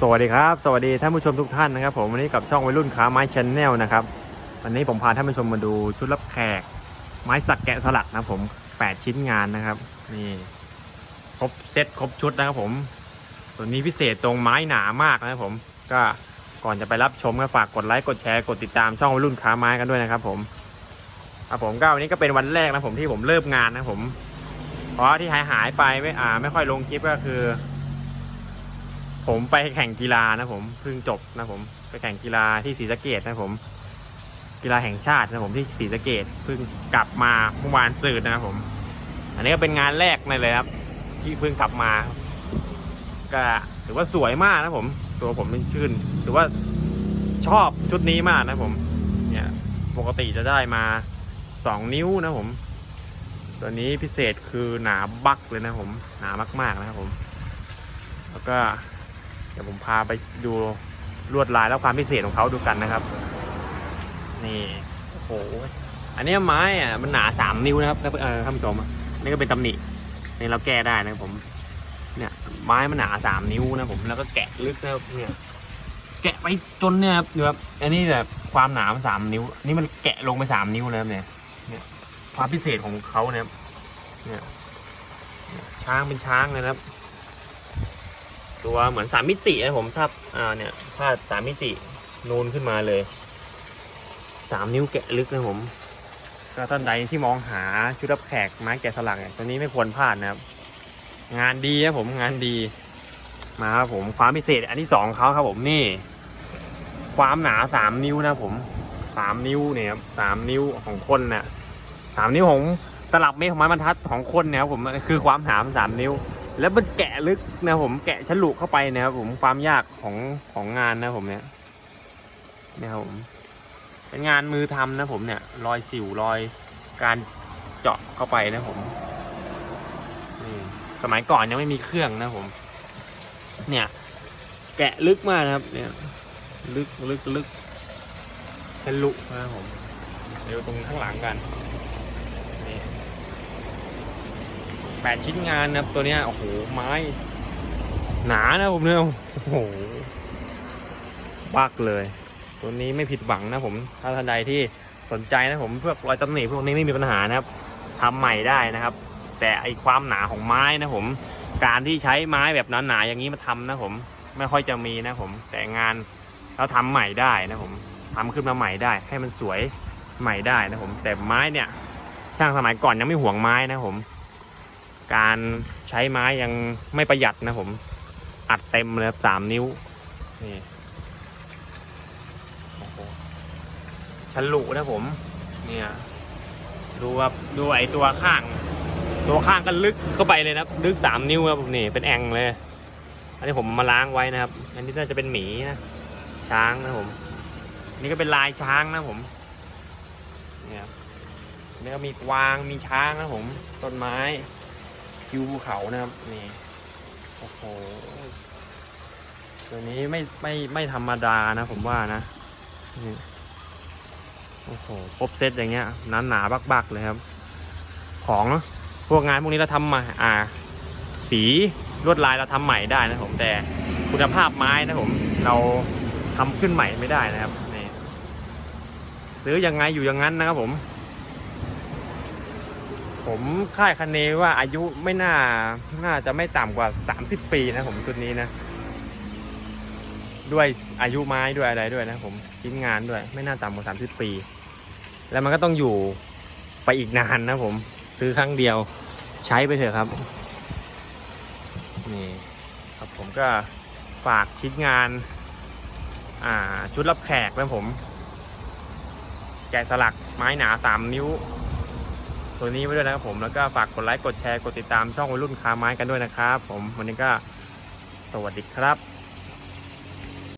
สวัสดีครับ สวัสดีท่านผู้ชมทุกท่านนะครับ ผมวันนี้กับช่องวัยรุ่นค้าไม้ชแนลนะครับวันนี้ผมพาท่านผู้ชมมาดูชุดรับแขก ไม้สักแกะสลักนะผม8ชิ้นงานนะครับนี่ครบเซตครบชุดนะครับผมตัวนี้พิเศษตรงไม้หนามากนะครับผมก็ก่อนจะไปรับชมก็ฝากกดไลค์กดแชร์กดติดตามช่องวัยรุ่นค้าไม้กันด้วยนะครับ ผมครับผมก็วันนี้ก็เป็นวันแรกนะผมที่ผมเริ่มงานนะผมเพราะที่หายหายไปไม่อ่าไม่ค่อยลงคลิปก็คือ ผมไปแข่งกีฬานะผมเพิ่งจบนะผมไปแข่งกีฬาที่ศรีสะเกดนะผม กีฬาแห่งชาตินะผมที่ศรีสะเกดเพิ่งกลับมาเมื่อวานสื่อนะครับผม อันนี้ก็เป็นงานแรกในเลยครับ ที่เพิ่งกลับมา ก็ถือว่าสวยมากนะผม ตัวผมเป็นชื่นถือว่าชอบชุดนี้มากนะผม เนี่ยปกติจะได้มาสองนิ้วนะผม ตัวนี้พิเศษคือหนาบักเลยนะผม หนามากๆนะครับผม แล้วก็ เดี๋ยวผมพาไปดูลวดลายและความพิเศษของเขาดูกันนะครับ นี่โอ้โหอันนี้ไม้อะมันหนาสามนิ้วนะครับเออท่านผู้ชมนี่ก็เป็นตำหนินี่เราแก้ได้นะผม เนี่ย ไม้มันหนาสามนิ้วนะผมแล้วก็แกะลึกนะครับเนี่ยแกะไปจนเนี่ยครับดูครับอันนี้แบบความหนามันสามนิ้ว นี่มันแกะลงไปสามนิ้วแล้วครับเนี่ยเนี่ยความพิเศษของเขาเนี่ยเนี่ยช้างเป็นช้างเลยนะครับ ตัวเหมือนสามมิตินะผมถ้าอ่าเนี่ยถ้าสามมิตินูนขึ้นมาเลยสามนิ้วแกะลึกนะผมก็ท่านใดที่มองหาชุดรับแขกไม้แกะสลักเนี่ยตัวนี้ไม่ควรพลาดนะครับ งานดีนะผมงานดี มาครับผมความพิเศษ อันที่สองเขาครับผมนี่ ความหนาสามนิ้วนะผมสามนิ้วเนี่ยครับสามนิ้วของคนน่ะสามนิ้วของตลับเมตรของไม้บรรทัดของคนเนี่ยครับผมคือความหนาสามนิ้ว แล้วมันแกะลึกนะผมแกะฉลุเข้าไปนะครับผมความยากของของงานนะผมเนี่ยนี่ครับผมเป็นงานมือทำนะผมเนี่ย รอยสิวรอยการเจาะเข้าไปนะผมนี่สมัยก่อนยังไม่มีเครื่องนะผม เนี่ย แกะลึกมากนะครับ เนี่ย ลึกลึกลึกฉลุนะผมเดี๋ยวตรงข้างหลังกัน แปดชิ้นงานนะครับตัวเนี้ยโอ้โหไม้ หนานะผมเนี่ยโอ้โหบักเลย ตัวนี้ไม่ผิดหวังนะผมถ้าท่านใดที่สนใจนะผมเพวกรอยตำหนิพวกนี้ไม่มีปัญหานะครับทำใหม่ได้นะครับ แต่ไอความหนาของไม้นะผม การที่ใช้ไม้แบบหนาๆอย่างนี้มาทำนะผมไม่ค่อยจะมีนะผม แต่งานเราทำใหม่ได้นะผมทำขึ้นมาใหม่ได้ ให้มันสวยใหม่ได้นะผม แต่ไม้เนี่ย ช่างสมัยก่อนยังไม่ห่วงไม้นะผม การใช้ไม้ยังไม่ประหยัดนะผมอัดเต็มเลยครับสามนิ้วนี่ฉลุนะผม เนี่ยดูครับดูไอตัวข้าง ตัวข้างก็ลึกเข้าไปเลยนะครับ ลึกสามนิ้วครับผมนี่เป็นแองเลย อันนี้ผมมาล้างไว้นะครับ อันนี้น่าจะเป็นหมีนะช้างนะผมนี่ก็เป็นลายช้างนะผมเนี่ยครับนี่ก็มีกวางมีช้างนะผมต้นไม้ คิวภูเขานะครับนี่โอ้โหตัวนี้ไม่ไม่ไม่ธรรมดานะผมว่านะนี่โอ้โหครบเซตอย่างเงี้ยหนาหนาบักบักๆเลยครับ ของพวกงานพวกนี้เราทำมาอ่า สีลวดลายเราทำใหม่ได้นะผมแต่คุณภาพไม้นะผมเราทำขึ้นใหม่ไม่ได้นะครับนี่ซื้อยังไงอยู่อย่างนั้นนะครับผม ผมคาดคะเนว่าอายุไม่น่า น่าจะไม่ต่ำกว่า 30 ปีนะผมชุดนี้นะ ด้วยอายุไม้ด้วยอะไรด้วยนะผมชิ้นงานด้วย ไม่น่าต่ำกว่า 30 ปี แล้วมันก็ต้องอยู่ไปอีกนานนะผมซื้อครั้งเดียวใช้ไปเถอะครับ นี่ครับผมก็ฝากชิ้นงาน อ่าชุดรับแขกนะผม แกะสลักไม้หนา3นิ้ว ตัวนี้ไว้ด้วยนะครับผมแล้วก็ฝากกดไลค์กดแชร์กดติดตามช่องวัยรุ่นคาไม้กันด้วยนะครับ ผมวันนี้ก็สวัสดีครับ